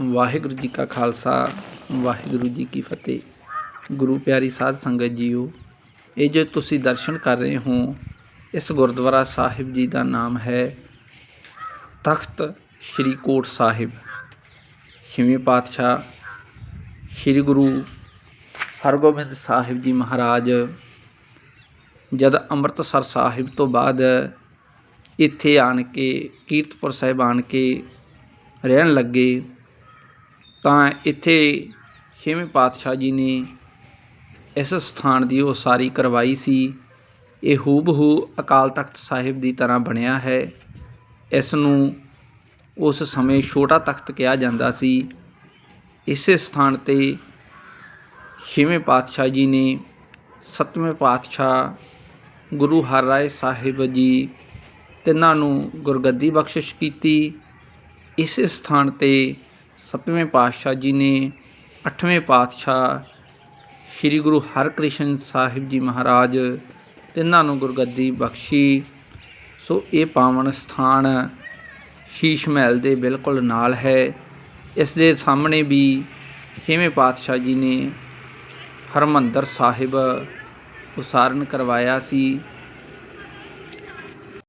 ਵਾਹਿਗੁਰੂ ਜੀ ਕਾ ਖਾਲਸਾ, ਵਾਹਿਗੁਰੂ ਜੀ ਕੀ ਫਤਿਹ। ਗੁਰੂ ਪਿਆਰੀ ਸਾਧ ਸੰਗਤ ਜੀਓ, ਇਹ ਜੋ ਤੁਸੀਂ ਦਰਸ਼ਨ ਕਰ ਰਹੇ ਹੋ, ਇਸ ਗੁਰਦੁਆਰਾ ਸਾਹਿਬ ਜੀ ਦਾ ਨਾਮ ਹੈ ਤਖਤ ਸ੍ਰੀ ਕੋਟ ਸਾਹਿਬ। ਛੇਵੇਂ ਪਾਤਸ਼ਾਹ ਸ੍ਰੀ ਗੁਰੂ ਹਰਗੋਬਿੰਦ ਸਾਹਿਬ ਜੀ ਮਹਾਰਾਜ ਜਦ ਅੰਮ੍ਰਿਤਸਰ ਸਾਹਿਬ ਤੋਂ ਬਾਅਦ ਇੱਥੇ ਆਣ ਕੇ ਕੀਰਤਪੁਰ ਸਾਹਿਬ ਆਣ ਕੇ ਰਹਿਣ ਲੱਗੇ ਤਾਂ ਇੱਥੇ ਛੇਵੇਂ ਪਾਤਸ਼ਾਹ ਜੀ ਨੇ ਇਸ ਸਥਾਨ ਦੀ ਉਸਾਰੀ ਕਰਵਾਈ ਸੀ। ਇਹ ਹੂਬਹੂ ਅਕਾਲ ਤਖਤ ਸਾਹਿਬ ਦੀ ਤਰ੍ਹਾਂ ਬਣਿਆ ਹੈ। ਇਸ ਨੂੰ ਉਸ ਸਮੇਂ ਛੋਟਾ ਤਖਤ ਕਿਹਾ ਜਾਂਦਾ ਸੀ। ਇਸੇ ਸਥਾਨ ਤੇ ਛੇਵੇਂ ਪਾਤਸ਼ਾਹ ਜੀ ਨੇ ਸੱਤਵੇਂ ਪਾਤਸ਼ਾਹ ਗੁਰੂ ਹਰ ਰਾਏ ਸਾਹਿਬ ਜੀ ਤਿੰਨਾਂ ਨੂੰ ਗੁਰਗੱਦੀ ਬਖਸ਼ਿਸ਼ ਕੀਤੀ। ਇਸੇ ਸਥਾਨ ਤੇ ਸੱਤਵੇਂ ਪਾਤਸ਼ਾਹ ਜੀ ਨੇ ਅੱਠਵੇਂ ਪਾਤਸ਼ਾਹ ਸ੍ਰੀ ਗੁਰੂ ਹਰਕ੍ਰਿਸ਼ਨ ਸਾਹਿਬ ਜੀ ਮਹਾਰਾਜ ਤਿੰਨਾਂ ਨੂੰ ਗੁਰਗੱਦੀ ਬਖਸ਼ੀ। ਸੋ ਇਹ ਪਾਵਨ ਸਥਾਨ ਸ਼ੀਸ਼ ਮਹਿਲ ਦੇ ਬਿਲਕੁਲ ਨਾਲ ਹੈ। ਇਸ ਦੇ ਸਾਹਮਣੇ ਵੀ ਛੇਵੇਂ ਪਾਤਸ਼ਾਹ ਜੀ ਨੇ ਹਰਮੰਦਰ ਸਾਹਿਬ ਉਸਾਰਨ ਕਰਵਾਇਆ ਸੀ।